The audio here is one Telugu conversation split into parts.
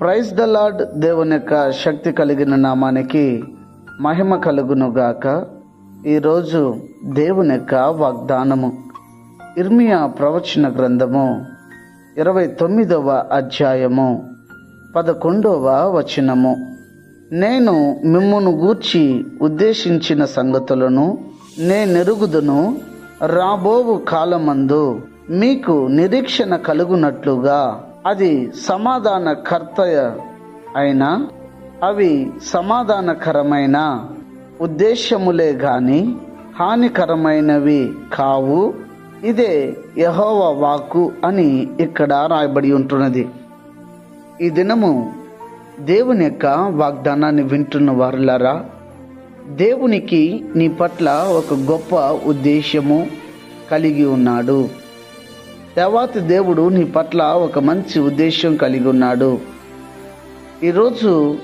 ప్రైజ్ ద లార్డ్ దేవుని యొక్క శక్తి కలిగిన నామానికి మహిమ కలుగును గాక ఈరోజు దేవుని యొక్క వాగ్దానము ఇర్మియా ప్రవచన గ్రంథము ఇరవై తొమ్మిదవ అధ్యాయము పదకొండవ వచనము. నేను మిమ్మును గూర్చి ఉద్దేశించిన సంగతులను నేనెరుగుదును. రాబోవు కాలమందు మీకు నిరీక్షణ కలుగునట్లుగా అది సమాధాన కర్తయ అయినా అవి సమాధానకరమైన ఉద్దేశములే గాని హానికరమైనవి కావు. ఇదే యహోవ వాక్కు అని ఇక్కడ రాయబడి ఉంటున్నది. ఈ దినము దేవుని యొక్క వాగ్దానాన్ని వింటున్న వారులారా దేవునికి నీ పట్ల ఒక గొప్ప ఉద్దేశము కలిగి ఉన్నాడు. దేవాతి దేవుడు నీ పట్ల ఒక మంచి ఉద్దేశం కలిగి ఉన్నాడు. ఈరోజు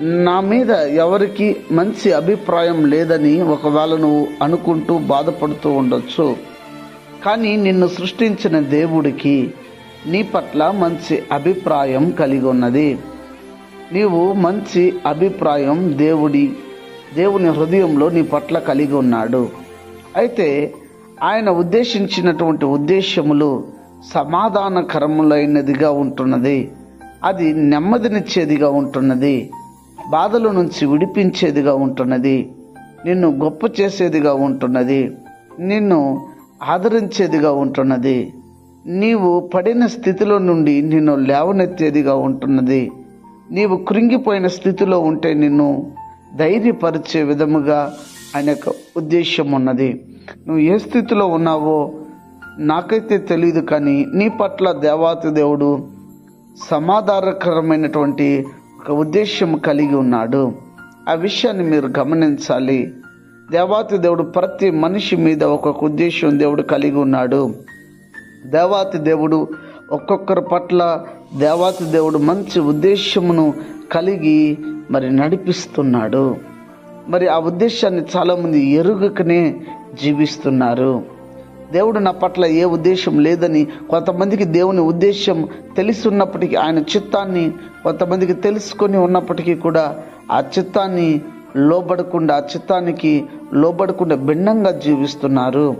నా మీద ఎవరికి మంచి అభిప్రాయం లేదని ఒకవేళ నువ్వు అనుకుంటూ బాధపడుతూ ఉండొచ్చు. కానీ నిన్ను సృష్టించిన దేవుడికి నీ పట్ల మంచి అభిప్రాయం కలిగి ఉన్నది. నీవు మంచి అభిప్రాయం దేవుడి దేవుని హృదయంలో నీ పట్ల కలిగి ఉన్నాడు. అయితే ఆయన ఉద్దేశించినటువంటి ఉద్దేశములు సమాధానకరములైనదిగా ఉంటున్నది. అది నెమ్మదినిచ్చేదిగా ఉంటున్నది. బాధల నుంచి విడిపించేదిగా ఉంటున్నది. నిన్ను గొప్ప చేసేదిగా ఉంటున్నది. నిన్ను ఆదరించేదిగా ఉంటున్నది. నీవు పడిన స్థితిలో నుండి నిన్ను లేవనెత్తేదిగా ఉంటున్నది. నీవు కృంగిపోయిన స్థితిలో ఉంటే నిన్ను ధైర్యపరిచే విధముగా ఆయన యొక్క ఉద్దేశం ఉన్నది. నువ్వు ఏ స్థితిలో ఉన్నావో నాకైతే తెలియదు కానీ నీ పట్ల దేవాతి దేవుడు సమాధానకరమైనటువంటి ఒక ఉద్దేశం కలిగి ఉన్నాడు. ఆ విషయాన్ని మీరు గమనించాలి. దేవాతి దేవుడు ప్రతి మనిషి మీద ఒక్కొక్క ఉద్దేశం దేవుడు కలిగి ఉన్నాడు. దేవాతి దేవుడు ఒక్కొక్కరి పట్ల దేవాతి దేవుడు మంచి ఉద్దేశమును కలిగి మరి నడిపిస్తున్నాడు. మరి ఆ ఉద్దేశాన్ని చాలామంది ఎరుగకనే జీవిస్తున్నారు. దేవుడు నా పట్ల ఏ ఉద్దేశం లేదని కొంతమందికి దేవుని ఉద్దేశం తెలుసున్నప్పటికీ ఆయన చిత్తాన్ని కొంతమందికి తెలుసుకొని ఉన్నప్పటికీ కూడా ఆ చిత్తాన్ని లోబడకుండా ఆ చిత్తానికి లోబడకుండా భిన్నంగా జీవిస్తున్నారు.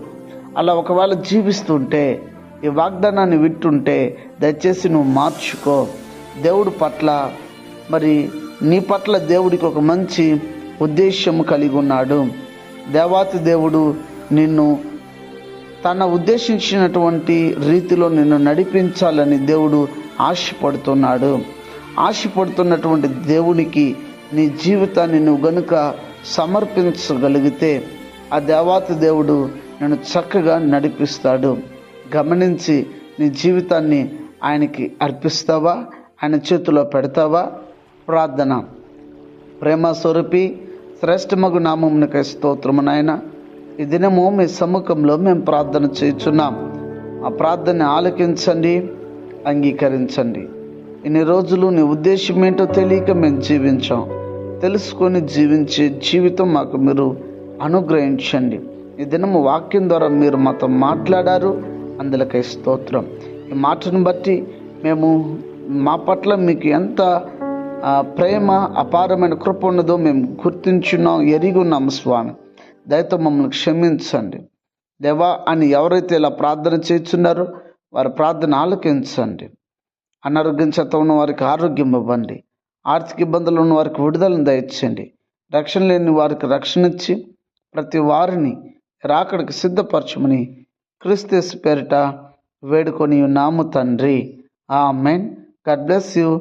అలా ఒకవేళ జీవిస్తుంటే ఈ వాగ్దానాన్ని వింటుంటే దయచేసి నువ్వు మార్చుకో. దేవుడి పట్ల మరి నీ పట్ల దేవుడికి ఒక మంచి ఉద్దేశ్యము కలిగి ఉన్నాడు. దేవాతి దేవుడు నిన్ను తన ఉద్దేశించినటువంటి రీతిలో నిన్ను నడిపించాలని దేవుడు ఆశపడుతున్నాడు. ఆశపడుతున్నటువంటి దేవునికి నీ జీవితాన్ని నువ్వు గనుక సమర్పించగలిగితే ఆ దేవాతి దేవుడు నేను చక్కగా నడిపిస్తాడు. గమనించి నీ జీవితాన్ని ఆయనకి అర్పిస్తావా? ఆయన చేతిలో పెడతావా? ప్రార్థన. ప్రేమ స్వరూపి శ్రేష్టమగు నామమునకై స్తోత్రము నాయన. ఈ దినము మీ సముఖంలో మేము ప్రార్థన చేయుచున్నాం. ఆ ప్రార్థన ఆలకించండి అంగీకరించండి. ఇన్ని రోజులు నీ ఉద్దేశం ఏంటో తెలియక మేము జీవించాం. తెలుసుకొని జీవించే జీవితం మాకు మీరు అనుగ్రహించండి. ఈ దినము వాక్యం ద్వారా మీరు మాతో మాట్లాడారు అందులకై స్తోత్రం. ఈ మాటను బట్టి మేము మా పట్ల మీకు ఎంత ప్రేమ అపారమైన కృప ఉన్నదో మేము గుర్తించున్నాం ఎరిగి ఉన్నాం స్వామి. దయతో మమ్మల్ని క్షమించండి. దేవా అని ఎవరైతే ఇలా ప్రార్థన చేస్తున్నారో వారి ప్రార్థన ఆలకించండి. అనారోగ్యం చేత ఉన్న వారికి ఆరోగ్యం ఇవ్వండి. ఆర్థిక ఇబ్బందులు ఉన్న వారికి విడుదలను దయచేయండి. రక్షణ లేని వారికి రక్షణ ఇచ్చి ప్రతి వారిని రాకడికి సిద్ధపరచమని క్రిస్తస్ పేరిట వేడుకొని నాము తండ్రి. ఆ మెయిన్ గాడ్ బ్లెస్ యూ.